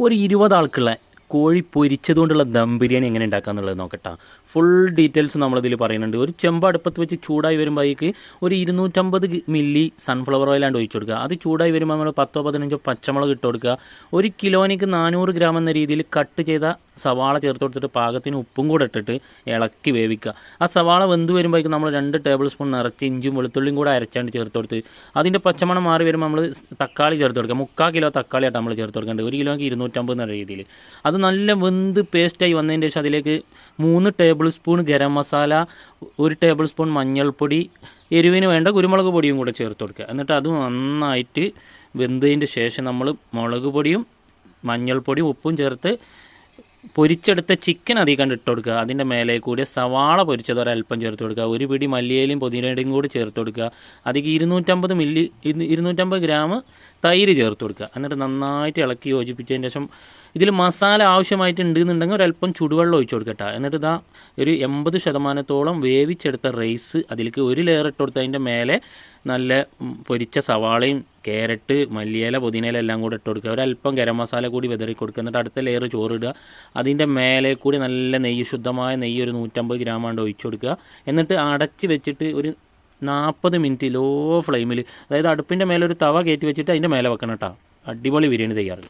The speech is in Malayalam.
ഒരു ഇരുപത് ആൾക്കുള്ള കോഴി പൊരിച്ചതുകൊണ്ടുള്ള ദം ബിരിയാണി എങ്ങനെ ഉണ്ടാക്കാന്നുള്ളത് നോക്കട്ടെ. ഫുൾ ഡീറ്റെയിൽസ് നമ്മളിതിൽ പറയുന്നുണ്ട്. ഒരു ചെമ്പ് അടുപ്പത്ത് വെച്ച് ചൂടായി വരുമ്പോഴേക്ക് ഒരു ഇരുന്നൂറ്റമ്പത് മില്ലി സൺഫ്ലവർ ഓയിലാണ്ട് ഒഴിച്ചു കൊടുക്കുക. അത് ചൂടായി വരുമ്പോൾ നമ്മൾ പത്തോ പതിനഞ്ചോ പച്ചമുളക് ഇട്ട് കൊടുക്കുക. ഒരു കിലോനിക്ക് നാനൂറ് ഗ്രാം എന്ന രീതിയിൽ കട്ട് ചെയ്ത സവാള ചേർത്ത് കൊടുത്തിട്ട് പാകത്തിന് ഉപ്പും കൂടെ ഇട്ടിട്ട് ഇളക്കി വേവിക്കുക. ആ സവാള വെന്ത് വരുമ്പോഴേക്കും നമ്മൾ രണ്ട് ടേബിൾ സ്പൂൺ നിറച്ച് ഇഞ്ചും വെളുത്തുള്ളിയും കൂടെ അരച്ചാണ്ട് ചേർത്ത് കൊടുത്ത് അതിന്റെ പച്ചമണം മാറി വരുമ്പോൾ നമ്മൾ തക്കാളി ചേർത്ത് കൊടുക്കുക. മുക്കാൽ കിലോ തക്കാളിയായിട്ട് നമ്മൾ ചേർത്ത് കൊടുക്കേണ്ടത്. ഒരു കിലോയ്ക്ക് ഇരുന്നൂറ്റമ്പത് എന്ന രീതിയിൽ. അത് നല്ല വെന്ത് പേസ്റ്റായി വന്നതിന് ശേഷം അതിലേക്ക് മൂന്ന് ടേബിൾ സ്പൂൺ ഗരം മസാല ഒരു ടേബിൾ സ്പൂൺ മഞ്ഞൾപ്പൊടി എരിവിന് വേണ്ട കുരുമുളക് പൊടിയും കൂടെ ചേർത്ത് കൊടുക്കുക. എന്നിട്ട് അത് നന്നായിട്ട് വെന്തതിന്റെ ശേഷം നമ്മൾ മുളക് പൊടിയും മഞ്ഞൾപ്പൊടിയും ഉപ്പും ചേർത്ത് പൊരിച്ചെടുത്ത ചിക്കൻ അധികം കണ്ട് ഇട്ട് കൊടുക്കുക. അതിന്റെ മേലെ കൂടി സവാള പൊരിച്ചത് ഒരല്പം ചേർത്ത് കൊടുക്കുക. ഒരു പിടി മല്ലിയേലും പുതിനയുടെയും കൂടി ചേർത്ത് കൊടുക്കുക. അതിലേക്ക് ഇരുന്നൂറ്റമ്പത് മില്ലി ഇരു- ഇരുന്നൂറ്റമ്പത് ഗ്രാം തൈര് ചേർത്ത് കൊടുക്കുക. എന്നിട്ട് നന്നായിട്ട് ഇളക്കി യോജിപ്പിച്ചതിന് ശേഷം ഇതിൽ മസാല ആവശ്യമായിട്ട് ഉണ്ടെന്നുണ്ടെങ്കിൽ ഒരല്പം ചുടുവെള്ളം ഒഴിച്ചു കൊടുക്കട്ടെ എന്നിട്ട് ഇതാ ഒരു എൺപത് ശതമാനത്തോളം വേവിച്ചെടുത്ത റൈസ് അതിലേക്ക് ഒരു ലെയർ ഇട്ട് കൊടുത്ത് അതിന്റെ മേലെ നല്ല പൊരിച്ച സവാളയും ക്യാരറ്റ് മല്ലിയില പുതിനയില എല്ലാം കൂടെ ഇട്ട് കൊടുക്കുക. ഒരല്പം ഗരം മസാല കൂടി വിതറി കൊടുക്കുക. എന്നിട്ട് അടുത്ത ലെയർ ചോറിടുക അതിന്റെ മേലെ കൂടി നല്ല നെയ്യ് ശുദ്ധമായ നെയ്യ് ഒരു നൂറ്റമ്പത് ഗ്രാം ആണ്ട് ഒഴിച്ചു കൊടുക്കുക. എന്നിട്ട് അടച്ച് വെച്ചിട്ട് ഒരു നാൽപ്പത് മിനിറ്റ് ലോ ഫ്ലെയിമിൽ അതായത് അടുപ്പിന്റെ മേലെ ഒരു തവ കയറ്റി വെച്ചിട്ട് അതിന്റെ മേലെ വെക്കണം കേട്ടോ. അടിപൊളി ബിരിയാണി തയ്യാറ്.